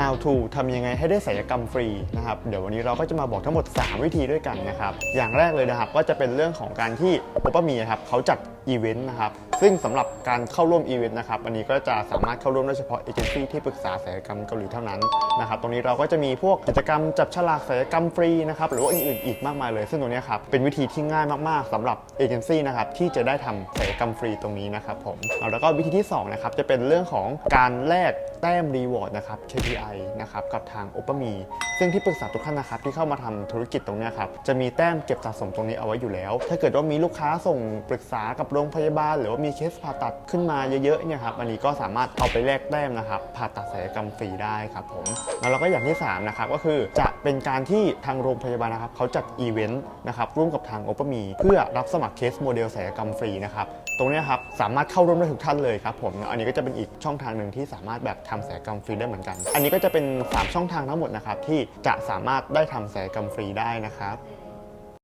how to ทำยังไงให้ได้ศัลยกรรมฟรีนะครับ เดี๋ยววันนี้เราก็จะมาบอกทั้งหมด 3 วิธีด้วยกันนะครับ อย่างแรกเลยนะครับก็จะเป็นเรื่องของการที่โอปมีครับเขาจัดอีเวนต์นะครับ ซึ่งสำหรับการเข้าร่วมอีเวนต์นะครับ อันนี้ก็จะสามารถเข้าร่วมได้เฉพาะเอเจนซี่ที่ปรึกษาศัลยกรรมเกาหลีเท่านั้นนะครับ ตรงนี้เราก็จะมีพวกกิจกรรมจับฉลากศัลยกรรมฟรีนะครับ หรือว่าอื่นๆอีกมากมายเลย ซึ่งตรงนี้ครับ เป็นวิธีที่ง่ายมากๆสำหรับเอเจนซี่นะครับที่จะได้ทำศัลยกรรมฟรีตรงนี้นะครับผมแล้วก็วิธีที่สองนะครับจะเป็นเรื่องของการแลกแต้มรีวอร์ดนะครับ KPI นะครับกับทาง o p e r m e ซึ่งที่ปรึกษาทุกท่านนะครับที่เข้ามาทำธุรกิจตรงนี้ครับจะมีแต้มเก็บสะสมตรงนี้เอาไว้อยู่แล้ว ถ้าเกิดว่ามีลูกค้าส่งปรึกษากับโรงพยาบาล หรือว่ามีเคสผ่าตัดขึ้นมาเยอะๆเนี่ยครับอันนี้ก็สามารถเอาไปแลกแต้มนะครับผ่าตัดศัลยกรรมฟรีได้ครับผมแล้วเราก็อย่างที่สามนะครับก็คือจะเป็นการที่ทางโรงพยาบาลนะครับเขาจัดอีเวนต์นะครับร่วมกับทาง o p e r m e เพื่อรับสมัครเคสโมเดลศัลยกรรมฟรีนะครับตรงนี้ครับสามารถเข้าร่วมได้ทุกท่านเลยครับผมอันนี้ก็จะเป็นอีกช่องทางหนึ่งที่สามารถแบบทำศัลยกรรมฟรีได้เหมือนกัน อันนี้ก็จะเป็น 3 ช่องทางทั้งหมดนะครับที่จะสามารถได้ทำศัลยกรรมฟรีได้นะครับ